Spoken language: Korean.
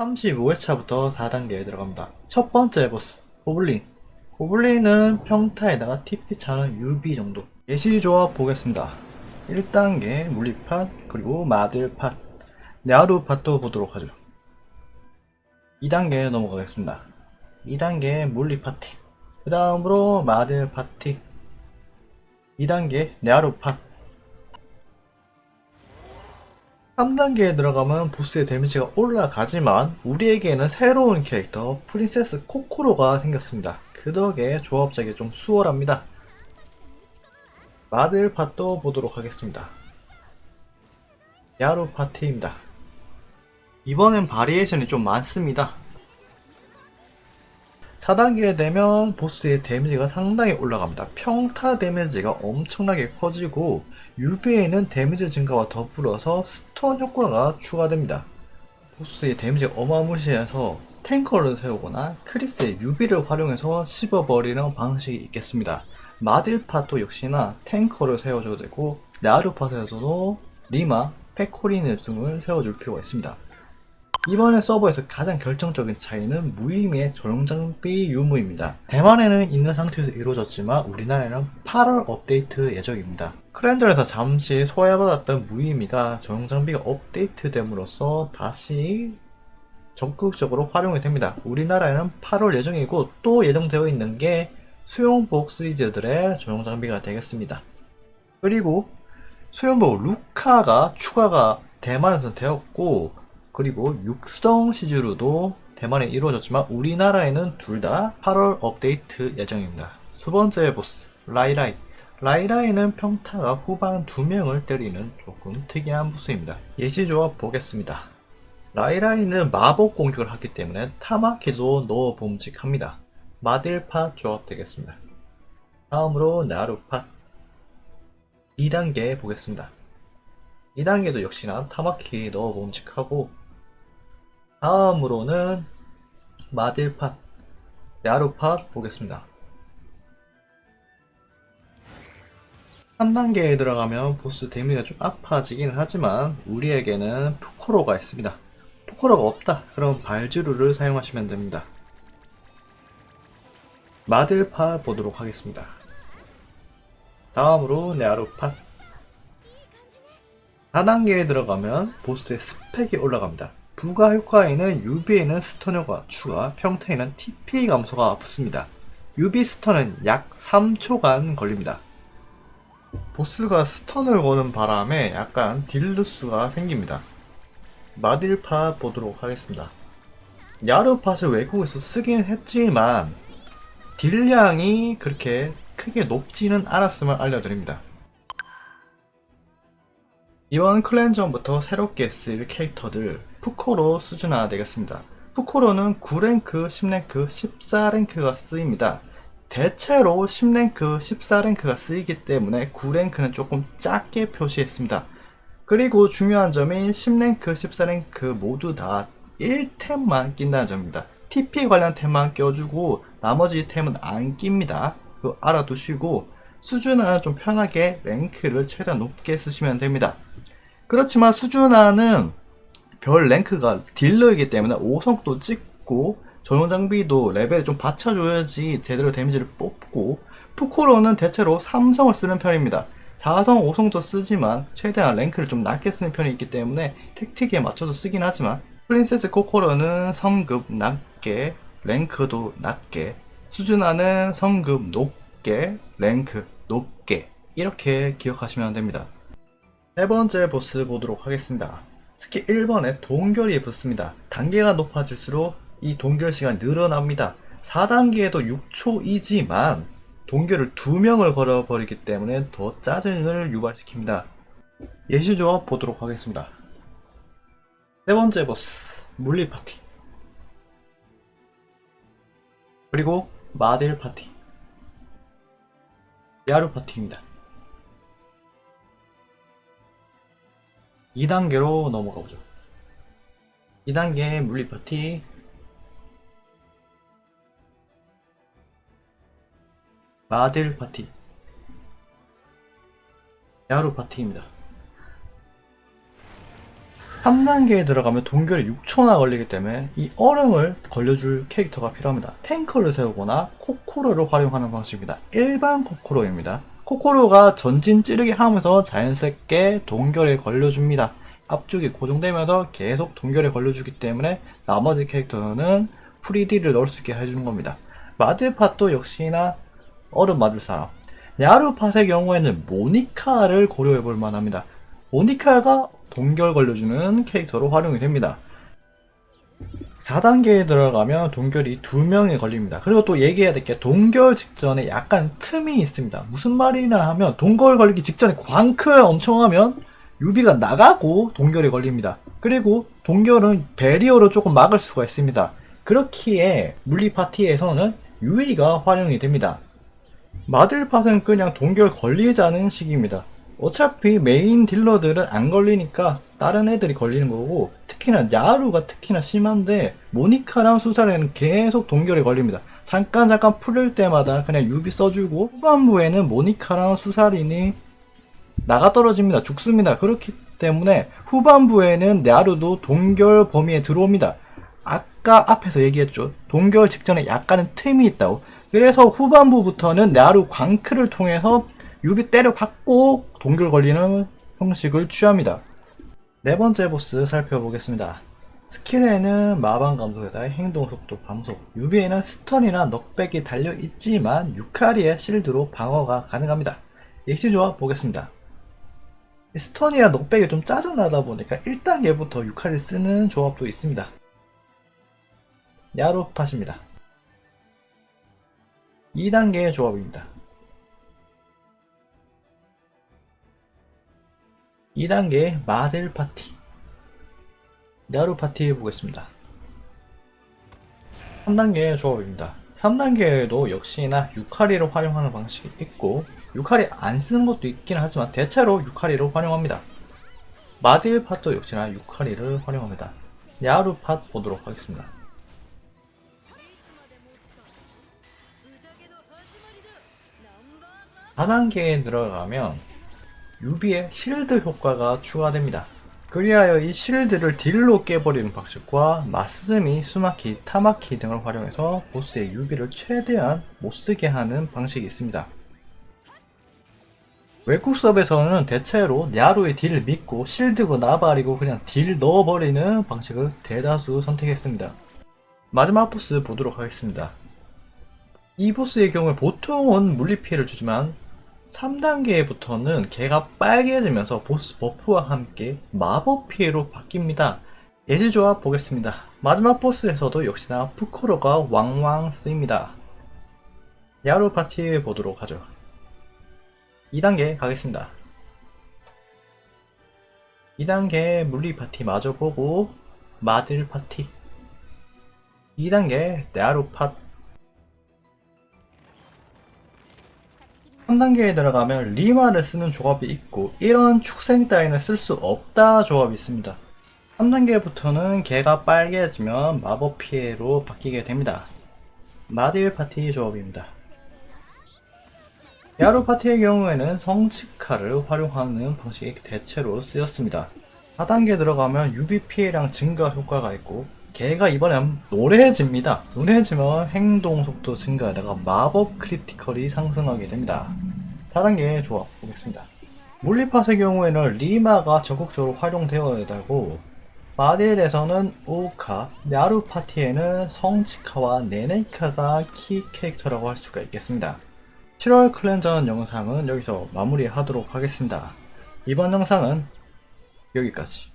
35회차부터 4단계에 들어갑니다. 첫 번째 보스, 고블린. 고블린은 평타에다가 TP 차는 UB 정도. 예시 조합 보겠습니다. 1단계 물리팟, 그리고 마들팟, 야루팟도 보도록 하죠. 2단계 넘어가겠습니다. 2단계 물리 파티. 그 다음으로 마들 파티. 2단계 네아루 팟. 3단계에 들어가면 보스의 데미지가 올라가지만 우리에게는 새로운 캐릭터 프린세스 코코로가 생겼습니다. 그 덕에 조합 짜기 좀 수월합니다. 마들 팟도 보도록 하겠습니다. 야루 파티입니다. 이번엔 바리에이션이 좀 많습니다. 4단계에 되면 보스의 데미지가 상당히 올라갑니다. 평타 데미지가 엄청나게 커지고 유비에는 데미지 증가와 더불어서 스턴 효과가 추가됩니다. 보스의 데미지가 어마무시해서 탱커를 세우거나 크리스의 유비를 활용해서 씹어버리는 방식이 있겠습니다. 마딜파도 역시나 탱커를 세워줘도 되고 나루파에서도 리마, 페코리네 등을 세워줄 필요가 있습니다. 이번에 서버에서 가장 결정적인 차이는 무의미의 조용장비 유무입니다. 대만에는 있는 상태에서 이루어졌지만 우리나라에는 8월 업데이트 예정입니다. 크랜전에서 잠시 소외받았던 무의미가 조용장비가 업데이트됨으로써 다시 적극적으로 활용이 됩니다. 우리나라에는 8월 예정이고 또 예정되어 있는 게 수용복 시리즈들의 조용장비가 되겠습니다. 그리고 수용복 루카가 추가가 대만에서 되었고 그리고 육성 시즈루도 대만에 이루어졌지만 우리나라에는 둘 다 8월 업데이트 예정입니다. 두 번째 보스 라이라이 라이라이는 평타가 후방 두 명을 때리는 조금 특이한 보스입니다. 예시 조합 보겠습니다. 라이라이는 마법 공격을 하기 때문에 타마키도 넣어 봄직합니다. 마딜파 조합 되겠습니다. 다음으로 나루파 2단계 보겠습니다. 2단계도 역시나 타마키 넣어 봄직하고 다음으로는 마딜팟, 야루팟 보겠습니다. 3단계에 들어가면 보스 데미지가 좀 아파지긴 하지만 우리에게는 푸코로가 있습니다. 푸코로가 없다. 그럼 발주루를 사용하시면 됩니다. 마딜팟 보도록 하겠습니다. 다음으로 네아루팟 4단계에 들어가면 보스의 스펙이 올라갑니다. 부가 효과에는 UB에는 스턴 효과 추가, 평타에는 TP 감소가 붙습니다. UB 스턴은 약 3초간 걸립니다. 보스가 스턴을 거는 바람에 약간 딜루스가 생깁니다. 마딜팟 보도록 하겠습니다. 야르팟을 외국에서 쓰긴 했지만 딜량이 그렇게 크게 높지는 않았음을 알려드립니다. 이번 클랜전부터 새롭게 쓸 캐릭터들 푸코로 수준화 되겠습니다. 푸코로는 9랭크, 10랭크, 14랭크가 쓰입니다. 대체로 10랭크, 14랭크가 쓰이기 때문에 9랭크는 조금 작게 표시했습니다. 그리고 중요한 점인 10랭크, 14랭크 모두 다 1템만 낀다는 점입니다. TP 관련 템만 껴주고 나머지 템은 안 낍니다. 그거 알아두시고 수준화는 좀 편하게 랭크를 최대한 높게 쓰시면 됩니다. 그렇지만 수준화는 별 랭크가 딜러이기 때문에 5성도 찍고 전용 장비도 레벨을 좀 받쳐줘야지 제대로 데미지를 뽑고 푸코로는 대체로 3성을 쓰는 편입니다. 4성, 5성도 쓰지만 최대한 랭크를 좀 낮게 쓰는 편이 있기 때문에 택틱에 맞춰서 쓰긴 하지만 프린세스 코코로는 성급 낮게 랭크도 낮게 수준화는 성급 높게 랭크 높게 이렇게 기억하시면 됩니다. 세 번째 보스 보도록 하겠습니다. 특히 1번에 동결이 붙습니다. 단계가 높아질수록 이 동결 시간이 늘어납니다. 4단계에도 6초이지만 동결을 2명을 걸어버리기 때문에 더 짜증을 유발시킵니다. 예시 조합 보도록 하겠습니다. 세 번째 보스 물리 파티 그리고 마딜 파티 야루 파티입니다. 2단계로 넘어가 보죠. 2단계 물리 파티 마딜 파티 야루 파티입니다. 3단계에 들어가면 동결이 6초나 걸리기 때문에 이 얼음을 걸려줄 캐릭터가 필요합니다. 탱커를 세우거나 코코로를 활용하는 방식입니다. 일반 코코로입니다. 코코로가 전진 찌르기 하면서 자연스럽게 동결에 걸려줍니다. 앞쪽이 고정되면서 계속 동결에 걸려주기 때문에 나머지 캐릭터는 프리디를 넣을 수 있게 해주는 겁니다. 마드팟도 역시나 얼음 맞을 사람. 야루팟의 경우에는 모니카를 고려해 볼 만합니다. 모니카가 동결 걸려주는 캐릭터로 활용이 됩니다. 4단계에 들어가면 동결이 2명이 걸립니다. 그리고 또 얘기해야 될 게 동결 직전에 약간 틈이 있습니다. 무슨 말이냐 하면 동결 걸리기 직전에 광클 엄청 하면 유비가 나가고 동결이 걸립니다. 그리고 동결은 베리어로 조금 막을 수가 있습니다. 그렇기에 물리 파티에서는 유이가 활용이 됩니다. 마들팟은 그냥 동결 걸리자는 식입니다. 어차피 메인 딜러들은 안 걸리니까 다른 애들이 걸리는 거고 특히나 야루가 특히나 심한데 모니카랑 수사에는 계속 동결이 걸립니다. 잠깐 잠깐 풀릴 때마다 그냥 유비 써주고 후반부에는 모니카랑 수사린이 나가 떨어집니다. 죽습니다. 그렇기 때문에 후반부에는 야루도 동결 범위에 들어옵니다. 아까 앞에서 얘기했죠. 동결 직전에 약간은 틈이 있다고. 그래서 후반부부터는 야루 광크를 통해서 유비 때려받고 동결 걸리는 형식을 취합니다. 네 번째 보스 살펴보겠습니다. 스킬에는 마방 감소에다 행동 속도 감소, 유비에는 스턴이나 넉백이 달려 있지만 유카리의 실드로 방어가 가능합니다. 예시 조합 보겠습니다. 스턴이랑 넉백이 좀 짜증나다 보니까 1단계부터 유카리 쓰는 조합도 있습니다. 야루 팟입니다. 2단계의 조합입니다. 2단계 마델 파티. 야루 파티 해보겠습니다. 3단계의 조합입니다. 3단계에도 역시나 유카리를 활용하는 방식이 있고 유카리 안 쓰는 것도 있긴 하지만 대체로 유카리를 활용합니다. 마딜 팟도 역시나 유카리를 활용합니다. 야루 팟 보도록 하겠습니다. 4단계에 들어가면 유비의 실드 효과가 추가됩니다. 그리하여 이 실드를 딜로 깨버리는 방식과 마스미, 수마키, 타마키 등을 활용해서 보스의 유비를 최대한 못쓰게 하는 방식이 있습니다. 외국 수업에서는 대체로 야루의 딜을 믿고 실드고 나발이고 그냥 딜 넣어버리는 방식을 대다수 선택했습니다. 마지막 보스 보도록 하겠습니다. 이 보스의 경우 보통은 물리 피해를 주지만 3단계부터는 개가 빨개지면서 보스 버프와 함께 마법 피해로 바뀝니다. 예시 조합 보겠습니다. 마지막 보스에서도 역시나 푸코로가 왕왕 쓰입니다. 야루 파티 보도록 하죠. 2단계 가겠습니다. 2단계 물리 파티 마저 보고 마들 파티 2단계 야루 파 3단계에 들어가면 리마를 쓰는 조합이 있고 이런 축생 따위는 쓸 수 없다 조합이 있습니다. 3단계부터는 개가 빨개지면 마법 피해로 바뀌게 됩니다. 마딜 파티 조합입니다. 야루 파티의 경우에는 성치카를 활용하는 방식이 대체로 쓰였습니다. 4단계 들어가면 유비 피해량 증가 효과가 있고 걔가 이번엔 노래해집니다. 노래해지면 행동 속도 증가에다가 마법 크리티컬이 상승하게 됩니다. 4단계 조합 보겠습니다. 물리팟의 경우에는 리마가 적극적으로 활용되어야 되고 마딜에서는 오카, 야루 파티에는 성치카와 네네카가 키 캐릭터라고 할 수가 있겠습니다. 7월 클렌전 영상은 여기서 마무리하도록 하겠습니다. 이번 영상은 여기까지.